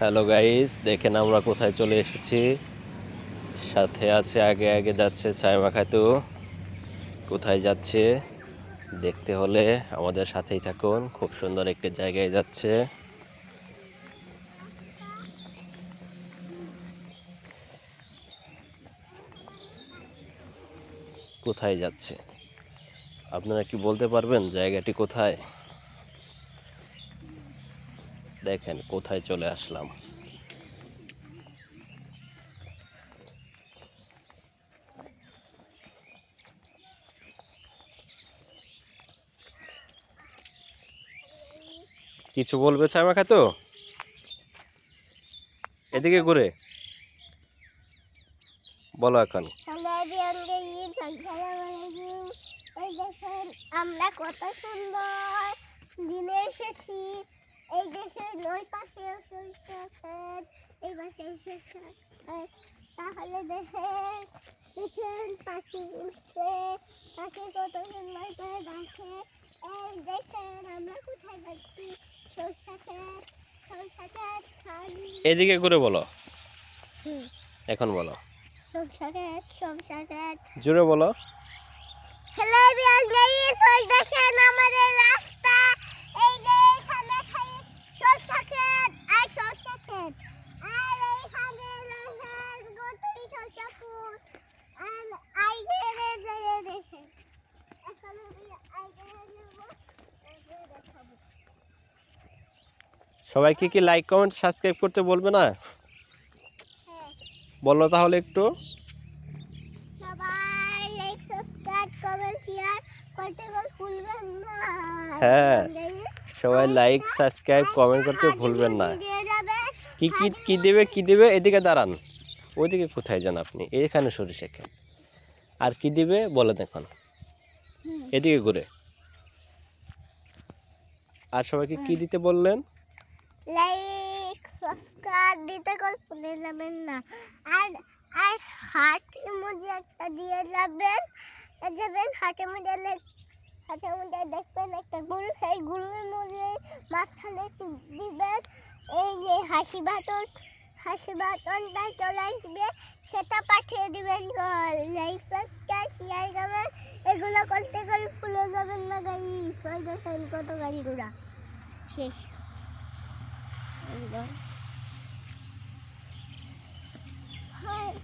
Hello guys দেখেন আমরা কোথায় চলে এসেছি। সাথে আছে, আগে আগে যাচ্ছে সাইমা খাতু। কোথায় যাচ্ছে? দেখতে হলে আমাদের সাথেই থাকুন। খুব সুন্দর একটি জায়গায় যাচ্ছে। কোথায় যাচ্ছে? আপনারা কি বলতে পারবেন জায়গাটি কোথায়? দেখেন, কোথায় চলে আসলাম। কিছু বলবে সাইমা খাতো এদিকে ঘুরে। বলো এখন। আমরা কত সুন্দর। দিনে এসেছি। এই দেখেন ওই পাশে এই পাশে তাহলে দেখেন দেখেন পাখি উঠছে। পাখি কত সুন্দর করে ডাকে এই দেখেন আমরা কোথায় যাচ্ছি? এদিকে ঘুরে বলো। হুম, এখন বলো। জোরে বলো। হ্যালো এভরিওয়ান গাইস ওই দেখেন আমাদের রাস্তা এই যে এখানে খালি সরষা ক্ষেত আর সরষা ক্ষেত আর এইখানে দেখেন গোটরি সরষা ফুল আর আইগেরে যায় দেখেন এখন আমি আইগেরে নেব তারপরে দেখাবো সবাইকে কি লাইক কমেন্ট সাবস্ক্রাইব করতে বলবে না? হ্যাঁ। বলো তাহলে একটু। হ্যাঁ। সবাই লাইক সাবস্ক্রাইব কমেন্ট করতে ভুলবেন না। কি কি কি দেবে কি দেবে? এদিকে দাঁড়ান। ওইদিকে কোথায় যান আপনি? এখানে সরিষা খেন আর কি দিবে? বলে দেখুন। এদিকে ঘুরে। আর সবাইকে কি দিতে বললেন? লাইক সাবস্ক্রাইব দিতে কল ভুলে যাবেন না। আর আর হার্ট ইমোজি একটা দিয়ে যাবেন। যাবেন হার্টের মধ্যে লে- হার্টের দেখবেন একটা গুরু, সেই গুলের মধ্যে মাঝখানে দিবেন। এই যে হাসি বাটন, হাসি বাটনটা চলে আসবে। সেটা পাঠিয়ে দিবেন লাইক সাবস্ক্রাইব শেয়ার করবেন। এগুলো করতে গেলে ভুলে যাবেন না গাড়ি ওই দেখেন কত গাড়ি। ঘোড়া শেষ। Hi!